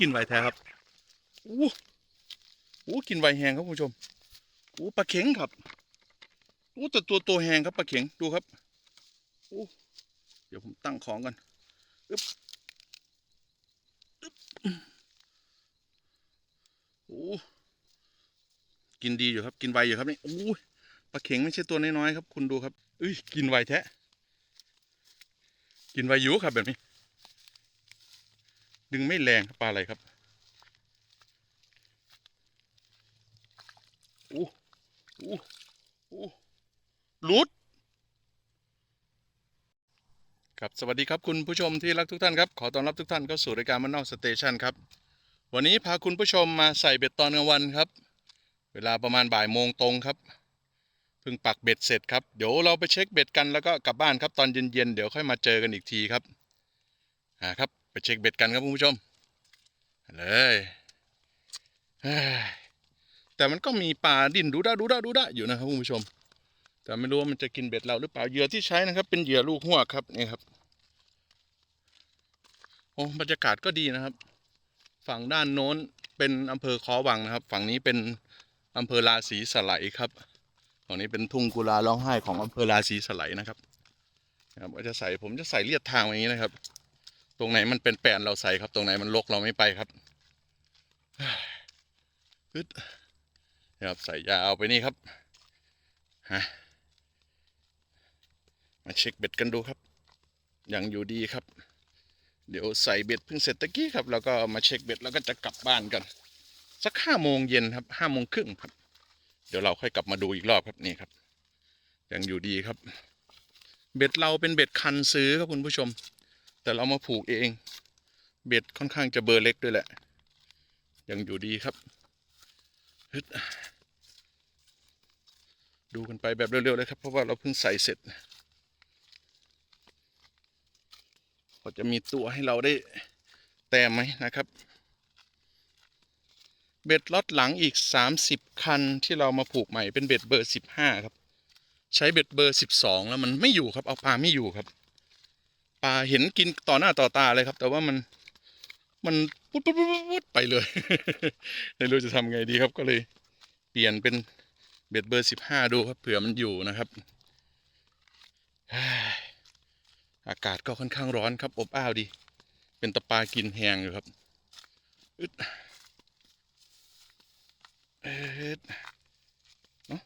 กินไวแท้ครับอู้อู้กินไวแหงครับคุณผู้ชมอู้ปลาเข็งครับอู้แต่ตัวโตแหงครับปลาเข็งดูครับอู้เดี๋ยวผมตั้งของกันอึ๊บอึ๊บอู้กินดีอยู่ครับ กินไวอยู่ครับนี่อู้ปลาเข็งไม่ใช่ตัวน้อยๆครับ คุณดูครับเอ้ยกินไวแท้กินไวอยู่ครับแบบนี้ ดึงไม่แรงครับปลาอะไรครับอู้อู้อู้ลุดครับสวัสดีครับคุณผู้ชมที่รักทุกท่านครับ ขอต้อนรับทุกท่านเข้าสู่รายการมันนอกสเตชันครับ วันนี้พาคุณผู้ชมมาใส่เบ็ดตอนกลางวันครับ เวลาประมาณบ่ายโมงตรงครับเพิ่งปักเบ็ดเสร็จครับ เดี๋ยวเราไปเช็คเบ็ดกันแล้วก็กลับบ้านครับตอนเย็นๆเดี๋ยวค่อยมาเจอกันอีกทีครับอ่าครับ ไปเช็คเบ็ดกันครับคุณผู้ชม เลยแต่มันก็มีปลาดิ้นดูด้าดูด้าดูด้าอยู่นะครับคุณผู้ชม แต่ไม่รู้ว่ามันจะกินเบ็ดเราหรือเปล่าเหยื่อที่ใช้นะครับ เป็นเหยื่อลูกหัวครับนี่ครับโอ้บรรยากาศก็ดีนะครับ ฝั่งด้านโน้นเป็นอำเภอคอวังนะครับ ฝั่งนี้เป็นอำเภอราศีสไลครับฝั่งนี้เป็นทุ่งกุลาร้องไห้ของอำเภอราศีสไลนะครับนะครับจะใส่ผมจะใส่เลียดทางอย่างนี้นะครับ ตรงไหนมันเป็นแปลนเราใส่ครับ ตรงไหนมันลกเราไม่ไปครับฮึดนะครับใส่ยาเอาไปนี่ครับฮะมาเช็คเบ็ดกันดูครับยังอยู่ดีครับ เดี๋ยวใส่เบ็ดเพิ่งเสร็จตะกี้ครับ แล้วก็มาเช็คเบ็ดแล้วก็จะกลับบ้านกัน สักห้าโมงเย็นครับห้าโมงครึ่งครับ เดี๋ยวเราค่อยกลับมาดูอีกรอบครับนี่ครับยังอยู่ดีครับ เบ็ดเราเป็นเบ็ดคันซื้อครับคุณผู้ชม แต่เรามาผูกเอง เบ็ดค่อนข้างจะเบอร์เล็กด้วยแหละ ยังอยู่ดีครับฮึดดูกันไปแบบเร็วๆเลยครับ เพราะว่าเราเพิ่งใส่เสร็จก็จะมีตัวให้เราได้แต้มไหมนะครับ เบ็ดล็อตหลังอีก 30 คันที่เรามาผูกใหม่เป็นเบ็ดเบอร์ 15 ครับ ใช้เบ็ดเบอร์ 12 แล้วมันไม่อยู่ครับ เอาปลาไม่อยู่ครับ ปลาเห็นกินต่อหน้าต่อตาเลยครับ แต่ว่ามันมันปุ๊ดปุ๊ดปุ๊ดปุ๊ดไปเลยไม่รู้จะทำไงดีครับก็เลย เปลี่ยนเป็นเบ็ดเบอร์15ดูครับเผื่อมันอยู่นะครับเฮ้อากาศก็ค่อนข้างร้อนครับ อบอ้าวดี เป็นตะปากินแหงอยู่ครับอึดเอ็ดเนาะ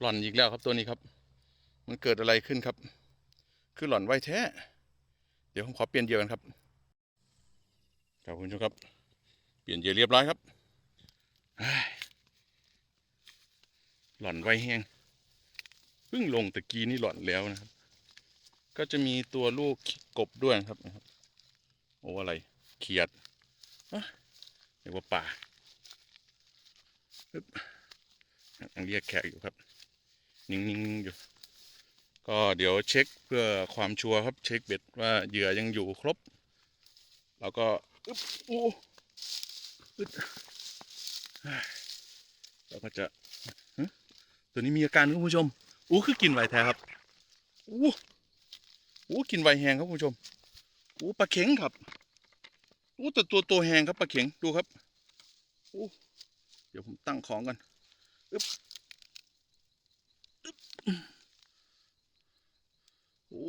หล่อนอีกแล้วครับตัวนี้ครับ มันเกิดอะไรขึ้นครับ คือหล่อนไวแท้ เดี๋ยวผมขอเปลี่ยนเหยื่อกันครับครับคุณผู้ชมครับ เปลี่ยนเหยื่อเรียบร้อยครับหล่อนไวแห้งเพิ่งลงตะกี้นี่หล่อนแล้วนะครับ ก็จะมีตัวลูกกบด้วยนะครับโอ้อะไรเขียดเรียกว่าป่าปึ๊บยังเรียกแขกอยู่ครับ นิ่งๆอยู่ ก็เดี๋ยวเช็คเพื่อความชัวร์ครับเช็คเบ็ดว่าเหยื่อยังอยู่ครบ แล้วก็อึ๊บโอ้อึดแล้วก็จะตัวนี้มีอาการครับคุณผู้ชมอู้คือกินไวแท้ครับอู้อู้กินไวแหงครับคุณผู้ชมอู้ปลาเข็งครับอู้แต่ตัวโตแหงครับปลาเข็งดูครับอู้เดี๋ยวผมตั้งของกันอึ๊บอึ๊บ โอ้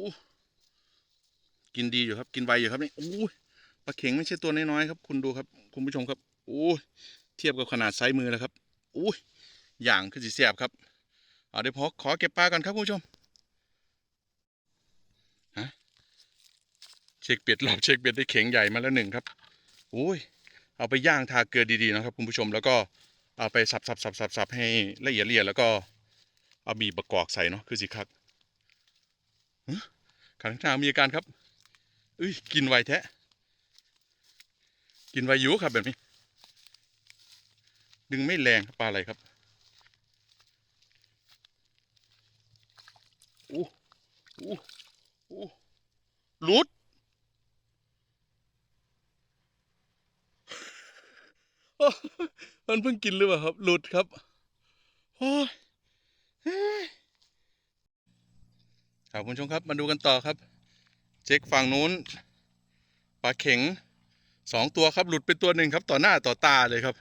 กินดีอยู่ครับ กินไวอยู่ครับนี่โอ้ปลาเข็งไม่ใช่ตัวน้อยๆครับ คุณดูครับ คุณผู้ชมครับโอ้ยเทียบกับขนาดไซส์มือแล้วครับโอ้ยอย่างคือสีเสียบครับเอาเดี๋ยวพอขอเก็บปลากันครับคุณผู้ชมฮะเช็คเบ็ดรอบเช็คเบ็ดได้เข็งใหญ่มาแล้วหนึ่งครับโอ้ยเอาไปย่างทาเกลือดีๆนะครับคุณผู้ชมแล้วก็เอาไปสับสับสับสับสับให้ละเอียดละเอียดแล้วก็เอาบีบประกอบใส่เนาะคือสิครับ ขันข้างมีอาการครับเอ้ยกินไวแท้กินไวอยู่ครับแบบนี้ ดึงไม่แรงครับปลาอะไรครับโอ้โอ้โอ้หลุดมันเพิ่งกินหรือเปล่าครับ หลุดครับโอ้ย ครับคุณผู้ชมครับมาดูกันต่อครับ เช็คฝั่งนู้นปลาเข็งสองตัวครับหลุดไปตัวหนึ่งครับ ต่อหน้าต่อตาเลยครับ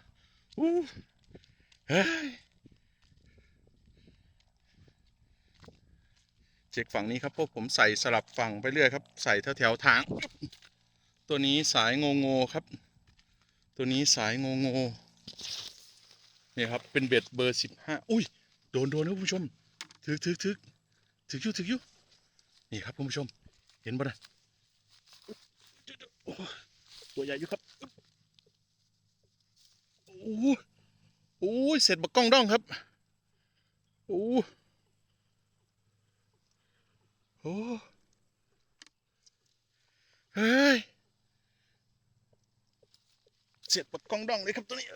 อู้เฮ้ยเช็คฝั่งนี้ครับพวกผมใส่สลับฝั่งไปเรื่อยครับ ใส่แถวแถวทาง ตัวนี้สายโงโงครับ ตัวนี้สายโงโงนี่ครับเป็นเบ็ดเบอร์สิบห้าอุ้ยโดนโดนนะคุณผู้ชมถึกถึกถึกถึกอยู่ถึกอยู่ นี่ครับคุณผู้ชม เห็นปะนะตัวใหญ่อยู่ครับ โอ้โหโอ้ยเสร็จบักกล้องด้องครับ โอ้โหเฮ้ย เสร็จบักกล้องด้องเลยครับตัวนี้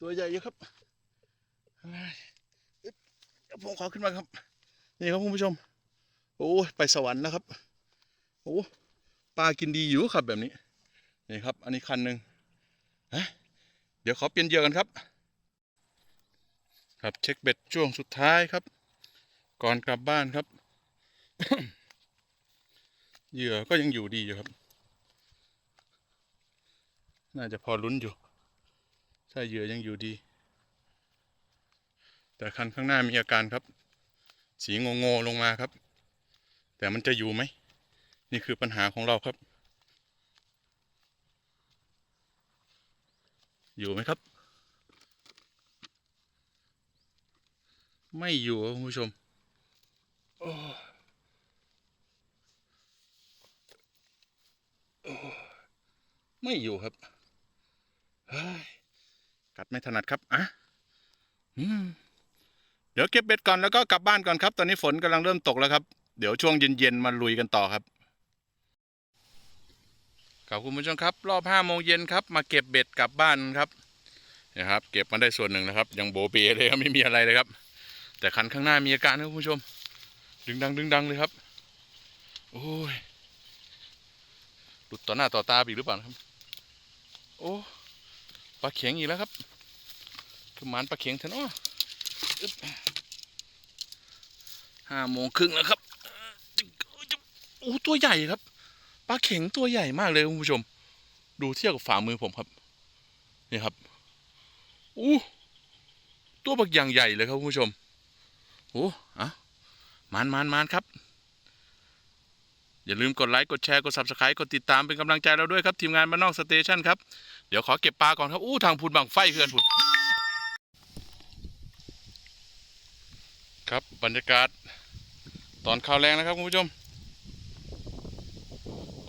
ตัวใหญ่อยู่ครับผมขอขึ้นมาครับ นี่ครับคุณผู้ชม โอ้ยไปสวรรค์แล้วครับ โอ้ปลากินดีอยู่ครับแบบนี้นี่ครับ อันนี้คันหนึ่งเดี๋ยวขอเปลี่ยนเหยื่อกันครับ ครับเช็คเบ็ดช่วงสุดท้ายครับ ก่อนกลับบ้านครับเหยื่อก็ยังอยู่ดีอยู่ครับ น่าจะพอลุ้นอยู่ ถ้าเหยื่อยังอยู่ดี แต่คันข้างหน้ามีอาการครับ สีงงๆลงมาครับ แต่มันจะอยู่ไหม นี่คือปัญหาของเราครับ อยู่ไหมครับ ไม่อยู่ครับคุณผู้ชมโอ้ไม่อยู่ครับกัดไม่ถนัดครับอะเดี๋ยวเก็บเบ็ดก่อนแล้วก็กลับบ้านก่อนครับ ตอนนี้ฝนกำลังเริ่มตกแล้วครับ เดี๋ยวช่วงเย็นๆมาลุยกันต่อครับขอบคุณผู้ชมครับ รอบห้าโมงเย็นครับ มาเก็บเบ็ดกลับบ้านครับนะครับ เก็บมาได้ส่วนหนึ่งนะครับ ยังโบเบเลยครับไม่มีอะไรเลยครับ แต่คันข้างหน้ามีอาการนะคุณผู้ชม ดึงดังดึงดังเลยครับ โอ้ยหลุดต่อหน้าต่อตาอีกหรือเปล่าครับ โอ้ปลาเข็งอีกแล้วครับคือหมันปลาเข็งเถอะเนาะห้าโมงครึ่งแล้วครับ โอ้ตัวใหญ่ครับปลาเข็งตัวใหญ่มากเลยคุณผู้ชม ดูเทียบกับฝ่ามือผมครับนี่ครับอู้ตัวบักอย่างใหญ่เลยครับคุณผู้ชมโอ้อะมานมานมานครับ อย่าลืมกดไลค์กดแชร์กด subscribe กดติดตามเป็นกำลังใจเราด้วยครับ ทีมงานบ้านนอกสเตชันครับ เดี๋ยวขอเก็บปลาก่อนครับอู้ทางพูนบังไฟเพื่อนพูนครับบรรยากาศตอนข่าวแรงนะครับคุณผู้ชม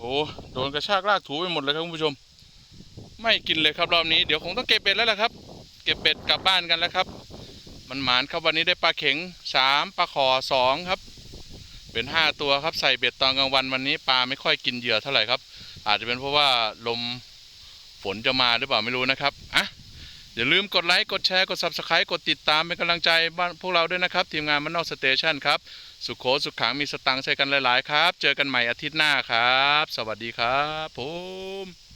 โอ้โดนกระชากลากถูไปหมดเลยครับคุณผู้ชม ไม่กินเลยครับรอบนี้เดี๋ยวคงต้องเก็บเป็ดแล้วล่ะครับ เก็บเป็ดกลับบ้านกันแล้วครับ มันหมานครับวันนี้ได้ปลาเข็งสามปลาขอสองครับ เป็นห้าตัวครับใส่เบ็ดตอนกลางวันวันนี้ปลาไม่ค่อยกินเหยื่อเท่าไหร่ครับ อาจจะเป็นเพราะว่าลมฝนจะมาหรือเปล่าไม่รู้นะครับอะ อย่าลืมกดไลค์กดแชร์กด Subscribe กดติดตามเป็นกำลังใจบ้านพวกเราด้วยนะครับ ทีมงานมันนอกสเตชันครับ สุขโขสุขขังมีสตังค์ใช้กันหลาย ๆ ครับ เจอกันใหม่อาทิตย์หน้าครับ สวัสดีครับผม